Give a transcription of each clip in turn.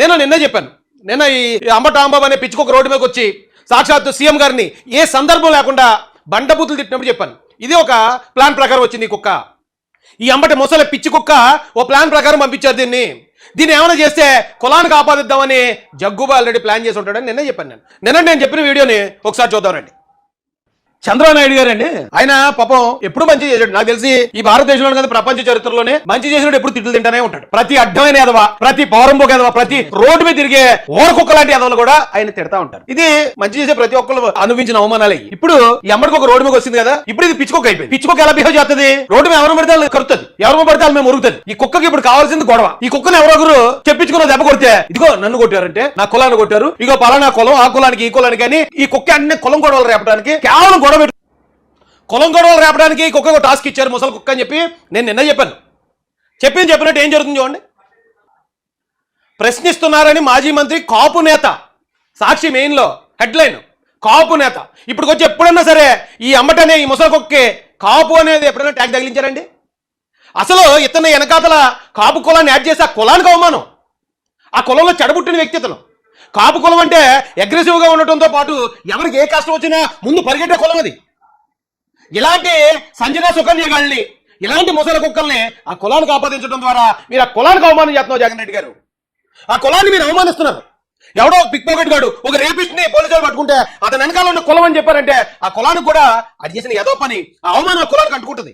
నేను నిన్నే చెప్పాను. నిన్న ఈ అంబటాంబం అనే పిచ్చుకొక రోడ్డు మీదకి వచ్చి సాక్షాత్తు సీఎం గారిని ఏ సందర్భం లేకుండా బండబూతులు తిట్టినప్పుడు చెప్పాను. ఇది ఒక ప్లాన్ ప్రకారం వచ్చింది ఈ కుక్క. ఈ అంబటి ముసలి పిచ్చి కుక్క ఓ ప్లాన్ ప్రకారం పంపించారు దీన్ని. దీన్ని ఏమైనా చేస్తే కులానికి ఆపాదిద్దామని జగ్గుబా ఆల్రెడీ ప్లాన్ చేసి ఉంటాడని నిన్నే చెప్పాను నేను. నిన్న నేను చెప్పిన వీడియోని ఒకసారి చూద్దాం రండి. చంద్రబాబు నాయుడు గారండి. ఆయన పాపం ఎప్పుడు మంచి చేశాడు? నాకు తెలిసి ఈ భారతదేశంలో కదా ప్రపంచ చరిత్రలోనే మంచి చేసినప్పుడు ఎప్పుడు తిట్లు తింటానే ఉంటాడు. ప్రతి అడ్డమైన ఎదవ ప్రతి పౌరంబోక ఎదవ ప్రతి రోడ్డు మీద తిరిగే ఓరకొక్క లాంటి ఎదవలు కూడా ఆయన తిడతా ఉంటారు. ఇది మంచి చేసే ప్రతి ఒక్కరు అనుభవించిన అవమానాలే. ఇప్పుడు ఈ ఒక రోడ్డు మీద వచ్చింది కదా ఇప్పుడు ఇది పిచ్చుకొక అయిపోయింది. పిచ్చుకొక ఎలా బిహేవ్ చేస్తుంది? రోడ్డు మీద ఎవరు పడితే వాళ్ళు కరుతుంది. ఎవరు పడితే వాళ్ళు మేము ఉరుగుతుంది ఈ కుక్కకి ఇప్పుడు కావాల్సింది గొడవ. ఈ కుక్కను ఎవరొకరు చెప్పించుకున్న దెబ్బ కొడితే ఇదిగో నన్ను కొట్టారంటే నా కులాన్ని కొట్టారు ఇగో పలానా కులం ఆ కులానికి ఈ కులానికి అని ఈ కుక్క అన్ని కులం గొడవలు రేపడానికి కేవలం గొడవ కులం గొడవలు రేపడానికి కుక్కకు టాస్క్ ఇచ్చారు ముసలి కుక్క అని చెప్పి నేను నిన్న చెప్పాను. చెప్పింది చెప్పినట్టు ఏం జరుగుతుంది చూడండి. ప్రశ్నిస్తున్నారని మాజీ మంత్రి కాపు నేత సాక్షి మెయిన్లో హెడ్లైన్ కాపు నేత. ఇప్పుడు వచ్చి ఎప్పుడన్నా సరే ఈ అమ్మటనే ఈ ముసలి కుక్కే కాపు అనేది ఎప్పుడైనా ట్యాగ్ తగిలించారండి? అసలు ఇతను వెనకాతల కాపు కులాన్ని యాడ్ చేసి ఆ కులానికి అవమానం. ఆ కులంలో చెడబుట్టిన వ్యక్తి ఇతను. కాపు కులం అంటే అగ్రెసివ్గా ఉండటంతో పాటు ఎవరికి ఏ కష్టం వచ్చినా ముందు పరిగెట్టే కులం అది. ఇలాంటి సంజన సుకన్య గాళ్ళని ఇలాంటి ముసలి కుక్కల్ని ఆ కులానికి ఆపాదించడం ద్వారా మీరు ఆ కులానికి అవమానం చేస్తున్నారు జగన్ రెడ్డి గారు. ఆ కులాన్ని మీరు అవమానిస్తున్నారు. ఎవడో పిక్ పాకెట్ గాడు ఒక రేపిస్ట్ని పోలీసులు పట్టుకుంటే అతని వెనకాల ఉన్న కులం అని చెప్పారంటే ఆ కులానికి కూడా అది చేసిన ఏదో పని ఆ అవమానం ఆ కులానికి అంటుకుంటుంది.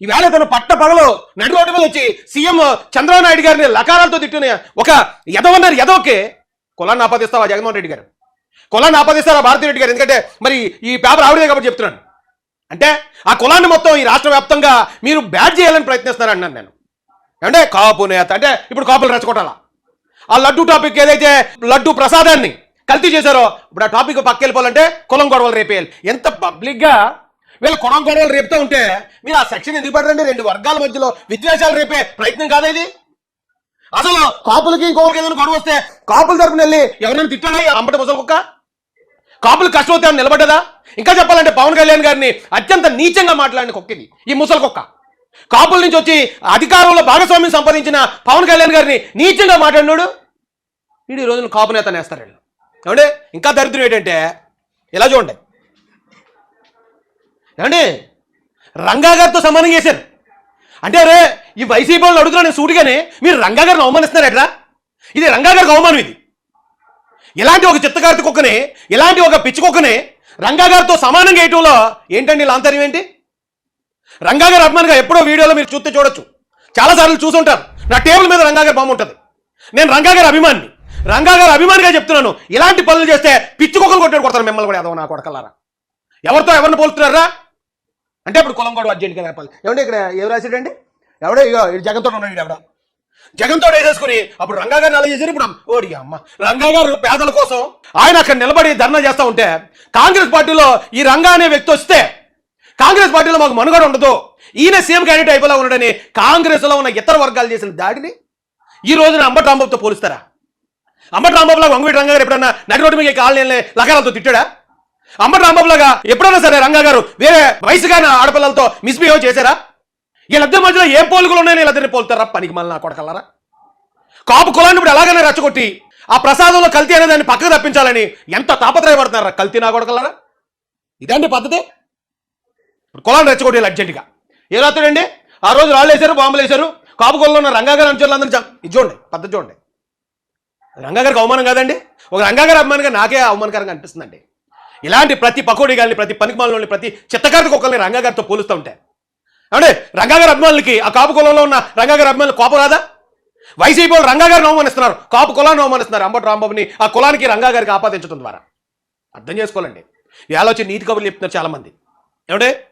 ఈవేళ తను పట్ట పగలు నడి రోడ్డు మీద వచ్చి సీఎం చంద్రబాబు నాయుడు గారిని లకారాలతో తిట్టిన ఒక ఎదవన్నారు ఎదవకే కులాన్ని ఆపాదిస్తావా జగన్మోహన్ రెడ్డి గారు? కులాన్ని ఆపాదిస్తారా భారతీ రెడ్డి గారు? ఎందుకంటే మరి ఈ పేపర్ ఆవిడే కాబట్టి చెప్తున్నాను. అంటే ఆ కులాన్ని మొత్తం ఈ రాష్ట్ర వ్యాప్తంగా మీరు బ్యాడ్ చేయాలని ప్రయత్నిస్తున్నారు అన్నాను నేను. అంటే కాపు నేత అంటే ఇప్పుడు కాపులు రెచ్చగొట్టాలా? ఆ లడ్డు టాపిక్ ఏదైతే లడ్డు ప్రసాదాన్ని కల్తీ చేశారో ఇప్పుడు ఆ టాపిక్ పక్కెళ్ళిపోవాలంటే కులం గొడవలు రేపేయాలి. ఎంత పబ్లిక్గా వీళ్ళు కులం గొడవలు రేపుతూ ఉంటే మీరు ఆ సెక్షన్ ఎందుకు పెట్టండి రెండు వర్గాల మధ్యలో విద్వేషాలు రేపే ప్రయత్నం కాదా ఇది? అసలు కాపులకి ఇంకొకరికి ఏదైనా గొడవ వస్తే కాపుల తరపున వెళ్ళి ఎవరైనా తిట్టాడా అంబటి ముసలి కుక్క? కాపులు కష్టం అని నిలబడ్డదా? ఇంకా చెప్పాలంటే పవన్ కళ్యాణ్ గారిని అత్యంత నీచంగా మాట్లాడిన కుక్క ఇది ఈ ముసలి కుక్క. కాపుల నుంచి వచ్చి అధికారంలో భాగస్వామ్యం సంపాదించిన పవన్ కళ్యాణ్ గారిని నీచంగా మాట్లాడినాడు? వీడు ఈ రోజున కాపు నేత నేస్తారు వీళ్ళు. ఏమండి? ఇంకా దరిద్రం ఏంటంటే ఇలా చూడండి. ఏమండి? రంగా గారితో సమానం చేశారు. అంటే రే ఈ వైసీపీ వాళ్ళు అడుగుతున్నా నేను సూటిగానే? మీరు రంగా గారిని అవమానిస్తున్నారు ఎట్లా? ఇది రంగా గారికి అవమానం ఇది. ఇలాంటి ఒక చిత్తకార్తి కుక్కని ఇలాంటి ఒక పిచ్చి కుక్కని రంగా గారితో సమానంగా వేయటంలో ఏంటండి ఇలా ఏంటి? రంగా గారు అభిమానిగా ఎప్పుడో వీడియోలో మీరు చూస్తే చూడొచ్చు. చాలాసార్లు చూసుంటారు. నా టేబుల్ మీద రంగా గారి బొమ్మ ఉంటుంది. నేను రంగా గారి అభిమాని రంగాగారి అభిమానిగా చెప్తున్నాను. ఇలాంటి పనులు చేస్తే పిచ్చి కుక్కలు కొట్టాడు కొడతారు మిమ్మల్ని కూడా ఏదో నా కొడకల్లారా? ఎవరితో ఎవరిని పోలుతున్నారా అంటే ఇప్పుడు కులం కూడా అర్జెంట్గా చెప్పాలి ఏమంటే ఇక్కడ ఎవరు రాశాడండి ఎవడో? ఇగో జగన్తో ఉన్నాడు ఎవడ జగన్తో వేసేసుకుని అప్పుడు రంగా గారిని అలా చేశారు ఇప్పుడు? ఓడి అమ్మ. రంగా గారు పేదల కోసం ఆయన అక్కడ నిలబడి ధర్నా చేస్తా ఉంటే కాంగ్రెస్ పార్టీలో ఈ రంగా అనే వ్యక్తి వస్తే కాంగ్రెస్ పార్టీలో మాకు మనుగడ ఉండదు. ఈయన సీఎం క్యాండిడేట్ అయిపోలా ఉన్నాడని కాంగ్రెస్లో ఉన్న ఇతర వర్గాలు చేసిన దాడిని ఈ రోజున అంబటి రాంబాబుతో పోలుస్తారా? అంబటి రాంబాబు వంగవీటి రంగా గారు ఎప్పుడన్నా నడి రోడ్డు మీద కాలనీ లకాలతో తిట్టాడా? అంబటి రాంబాబు లాగా ఎప్పుడైనా సరే రంగా గారు వేరే వయసు కాని ఆడపిల్లలతో మిస్బిహేవ్ చేశారా? వీళ్ళిద్దరి మధ్యలో ఏం పోలుగులు ఉన్నాయని వీళ్ళిద్దరిని పోలుతారా పనికి మళ్ళీ నా కొడకల్లారా? కాపు కులాన్ని ఇప్పుడు ఎలాగైనా రెచ్చగొట్టి ఆ ప్రసాదంలో కల్తీ అనే దాన్ని పక్కకు తప్పించాలని ఎంత తాపత్రయపడుతున్నారా కల్తీ నా కొడకల్లారా? ఇదండి పద్ధతి? ఇప్పుడు కులాన్ని రెచ్చగొట్టి అర్జెంటుగా ఏ రాత్రుడండి ఆ రోజు రాళ్ళు వేశారు బాంబులు వేశారు. కాపు కులంలో ఉన్న రంగాగారు అందరూ ఇది చూడండి పద్ధతి చూడండి. రంగాగారికి అవమానం కాదండి. ఒక రంగాగారి అభిమానిగా నాకే అవమానకరంగా అనిపిస్తుందండి. ఇలాంటి ప్రతి పకోడీ గారిని ప్రతి పనికిమాలని ప్రతి చిత్తకారి కుక్కల్ని రంగాగారితో పోలుస్తూ ఉంటాయి అంటే రంగాగారి అభిమానులకి ఆ కాపు కులంలో ఉన్న రంగాగారి అభిమానులు కోపం రాదా? వైసీపీ వాళ్ళు రంగాగారిని అవమానిస్తున్నారు. కాపు కులాన్ని అవమానిస్తున్నారు. అంబటి రాంబాబుని ఆ కులానికి రంగాగారికి ఆపాదించడం ద్వారా. అర్థం చేసుకోవాలండి. ఇలా వచ్చి నీతి కబుర్లు చెప్తున్నారు చాలామంది. ఏమంటే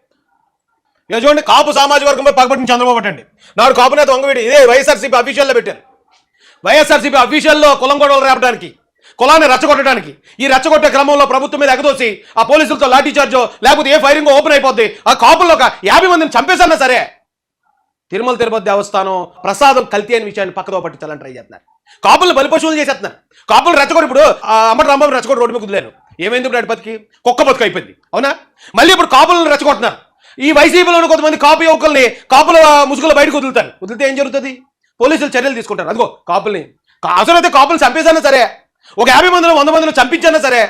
ఇక చూడండి? కాపు సామాజిక వర్గంపై పగబట్టిన చంద్రబాబు అండి. నాడు కాపు నేత వంగవీడి ఇదే వైఎస్ఆర్సీపీ అఫీషియల్లో పెట్టారు. వైఎస్ఆర్సీపీ అఫీషియల్లో కులం గొడవలు రేపడానికి కులాన్ని రచ్చగొట్టడానికి ఈ రెచ్చగొట్టే క్రమంలో ప్రభుత్వం మీద ఎగదోసి ఆ పోలీసులతో లాఠీ చార్జో లేకపోతే ఏ ఫైరింగ్ ఓపెన్ అయిపోద్ది. ఆ కాపుల్లో ఒక యాభై మందిని చంపేసన్నా సరే తిరుమల తిరుపతి దేవస్థానం ప్రసాదం కల్తీ అనే విషయాన్ని పక్కతో పట్టించాలని ట్రై చేస్తున్నారు. కాపులు బలిపశువులు చేసేస్తున్నారు. కాపులు రెచ్చగొట్టి ఇప్పుడు అమ్మటి రాంబాబు రెచ్చగొట్టి రోడ్డు మీద కుదిలేరు. ఏమైంది ఇప్పుడు అటు బతికి? కుక్క బతుకు అయిపోయింది. అవునా? మళ్ళీ ఇప్పుడు కాపులను రెచ్చగొట్టున్నారు ఈ వైసీపీలో కొంతమంది కాపు యువకుల్ని కాపుల ముసుగులు బయటకు వదులుతారు. వదిలితే ఏం జరుగుతుంది? పోలీసులు చర్యలు తీసుకుంటారు. అదిగో కాపుల్ని. అసలు అయితే కాపులు చంపేసన్నా సరే ఒక యాభై మందిలో వంద మందిలో చంపించినా సరే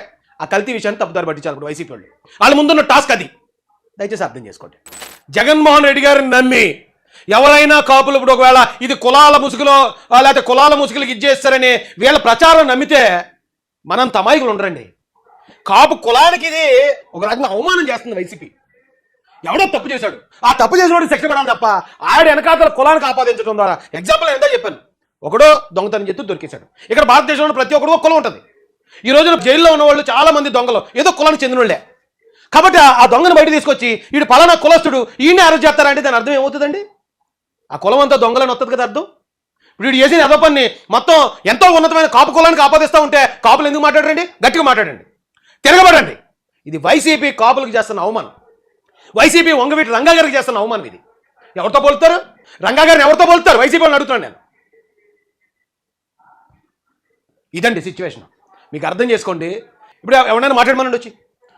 ఆ కల్తీ విషయాన్ని తప్పుదారి పట్టించారు ఇప్పుడు వైసీపీ వాళ్ళు. వాళ్ళ ముందున్న టాస్క్ అది. దయచేసి అర్థం చేసుకోండి. జగన్మోహన్ రెడ్డి గారిని నమ్మి ఎవరైనా కాపులు ఇప్పుడు ఒకవేళ ఇది కులాల ముసుగులో లేకపోతే కులాల ముసుగులకు ఇచ్చేస్తారని వీళ్ళ ప్రచారం నమ్మితే మనం తమాయికులు ఉండరండి. కాపు కులానికి ఇది ఒక రకంగా అవమానం చేస్తుంది వైసీపీ. ఎవడో తప్పు చేశాడు. ఆ తప్పు చేసినోడు శిక్ష పడాలి తప్ప ఆవిడ వెనకాతల కులానికి ఆపాదించడం ద్వారా. ఎగ్జాంపుల్ ఎంత చెప్పాను. ఒకడో దొంగతనం చేస్తూ దొరికేశాడు. ఇక్కడ భారతదేశంలో ప్రతి ఒక్కడు ఒక కులం ఉంటుంది. ఈ రోజున జైల్లో ఉన్న వాళ్ళు చాలా మంది దొంగలు. ఏదో కులానికి చెందినోళ్ళే. కాబట్టి ఆ- దొంగను బయట తీసుకొచ్చి వీడు పలానా కులస్తుడు ఈయన్ని అరెస్ట్ చేస్తారంటే దాని అర్థం ఏమవుతుందండి? ఆ కులం అంతా దొంగలని వస్తుంది కదా అర్థం? వీడు చేసిన అదో పని మొత్తం ఎంతో ఉన్నతమైన కాపు కులానికి ఆపాదిస్తూ ఉంటే కాపులు ఎందుకు మాట్లాడండి గట్టిగా మాట్లాడండి. తిరగబడండి. ఇది వైసీపీ కాపులకు చేస్తున్న అవమానం. వైసీపీ వంగవీటి రంగా గారికి చేస్తున్న అవమానం ఇది. ఎవరితో పోలుతారు? రంగా గారిని ఎవరితో పోలుతారు? వైసీపీ వాళ్ళని అడుగుతున్నాను నేను. ఇదండి సిచ్యువేషన్ మీకు అర్థం చేసుకోండి. ఇప్పుడు ఎవరైనా మాట్లాడమనండి వచ్చి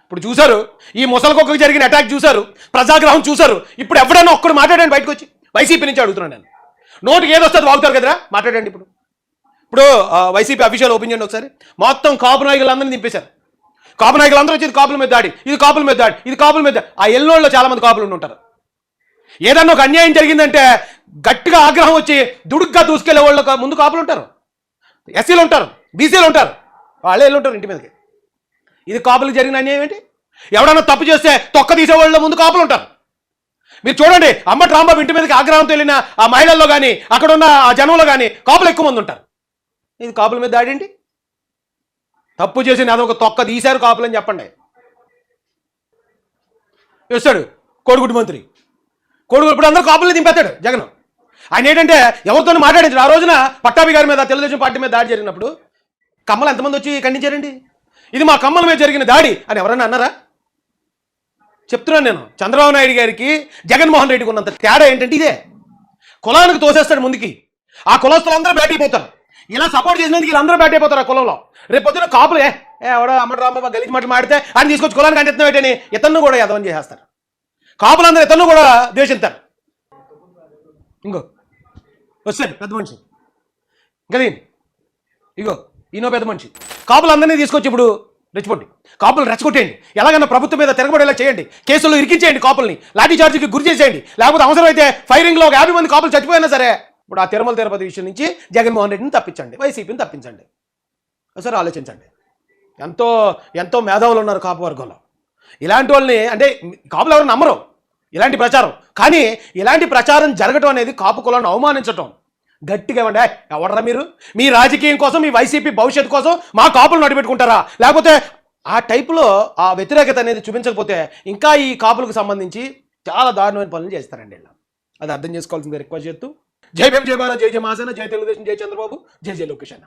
ఇప్పుడు చూశారు ఈ ముసలికొక్కకి జరిగిన అటాక్ చూశారు ప్రజాగ్రహం చూశారు. ఇప్పుడు ఎవడైనా ఒక్కడు మాట్లాడండి బయటకు వచ్చి. వైసీపీ నుంచి అడుగుతున్నాను నేను. నోటికి ఏదో వస్తుంది వాగుతారు కదరా? మాట్లాడండి ఇప్పుడు. ఇప్పుడు వైసీపీ అఫీషియల్ ఓపెన్ చేయండి ఒకసారి మొత్తం కాపు నాయకులందరినీ దింపేశారు. కాపు నాయకులందరూ వచ్చి ఇది కాపుల మీద దాడి ఇది కాపుల మీద దాడి ఇది కాపుల మీద ఆ ఎల్లోళ్ళలో చాలా మంది కాపులు ఉంటారు. ఏదన్నా ఒక అన్యాయం జరిగిందంటే గట్టిగా ఆగ్రహం వచ్చి దుడుగ్గా దూసుకెళ్ళే వాళ్ళు ముందు కాపులు ఉంటారు. ఎస్సీలు ఉంటారు. బీసీలు ఉంటారు. వాళ్ళే వెళ్ళి ఉంటారు ఇంటి మీదకి. ఇది కాపులకు జరిగిన అన్యాయం ఏంటి? ఎవడన్నా తప్పు చేస్తే తొక్క తీసేవాళ్ళ ముందు కాపులు ఉంటారు. మీరు చూడండి అమ్మటి రాంబాబు ఇంటి మీదకి ఆగ్రహంతో వెళ్ళిన ఆ మహిళల్లో కానీ అక్కడ ఉన్న ఆ జనంలో కానీ కాపులు ఎక్కువ మంది ఉంటారు. ఇది కాపుల మీద దాడి ఏంటి? తప్పు చేసిన అదొక తొక్క తీశారు కాపులు అని చెప్పండి. వేస్తాడు కోడిగుడ్డు మంత్రి. కోడిగుడు ఇప్పుడు అందరూ కాపుల్ని దింపేస్తాడు జగన్. ఆయన ఏంటంటే ఎవరితో మాట్లాడించాడు. ఆ రోజున పట్టాభి గారి మీద తెలుగుదేశం పార్టీ మీద దాడి జరిగినప్పుడు కమ్మలు ఎంతమంది వచ్చి ఖండించారండి? ఇది మా కమ్మల మీద జరిగిన దాడి అని ఎవరన్నా అన్నారా? చెప్తున్నాను నేను. చంద్రబాబు నాయుడు గారికి జగన్మోహన్ రెడ్డికి ఉన్నంత తేడా ఏంటంటే ఇదే. కులానికి తోసేస్తాడు ముందుకి. ఆ కులస్తులు అందరూ బ్యాట్ అయిపోతారు. ఇలా సపోర్ట్ చేసినందుకు వీళ్ళందరూ బ్యాట్ అయిపోతారు ఆ కులంలో. రేపు పొద్దున కాపులు. ఏ ఎవడో అమ్మడు రాంబాబు గలిచి మాటలు మాడితే ఆయన తీసుకొచ్చి కులానికి అంటున్నావు ఏంటని ఇతన్ని కూడా యదవం చేసేస్తారు. కాపులందరూ ఇతను కూడా ద్వేషిస్తారు ఇంకో. వస్తాడు పెద్ద మనిషి. ఇంకా ఇగో. ఈయనో పెద్ద మనిషి. కాపులందరినీ తీసుకొచ్చి ఇప్పుడు రెచ్చిపోండి. కాపులు రెచ్చగొట్టేయండి. ఎలాగైనా ప్రభుత్వం మీద తిరగబడేలా చేయండి. కేసుల్లో ఇరికించేయండి కాపుల్ని. లాఠీ చార్జీకి గురి చేసేయండి. లేకపోతే అవసరమైతే ఫైరింగ్లో ఒక యాభై మంది కాపులు చచ్చిపోయినా సరే ఇప్పుడు ఆ తిరుమల తిరుపతి విషయం నుంచి జగన్మోహన్ రెడ్డిని తప్పించండి. వైసీపీని తప్పించండి. ఒకసారి ఆలోచించండి. ఎంతో ఎంతో మేధావులు ఉన్నారు కాపు వర్గంలో. ఇలాంటి వాళ్ళని అంటే కాపులు ఎవరు నమ్మరు. ఇలాంటి ప్రచారం. కానీ ఇలాంటి ప్రచారం జరగటం అనేది కాపు కులాన్ని అవమానించటం. గట్టిగా ఇవ్వండి ఎవడరా మీరు? మీ రాజకీయం కోసం మీ వైసీపీ భవిష్యత్తు కోసం మా కాపులు నడిపెట్టుకుంటారా లేకపోతే ఆ టైపులో ఆ వ్యతిరేకత అనేది చూపించకపోతే ఇంకా ఈ కాపులకు సంబంధించి చాలా దారుణమైన పనులు చేస్తారండి వీళ్ళు. అది అర్థం చేసుకోవాల్సింది రిక్వెస్ట్ చేస్తూ జై భీం జై భారత్ జై జయ మహాసేన జై తెలుగుదేశం జై చంద్రబాబు జై జయ లోకేష్ అన్న.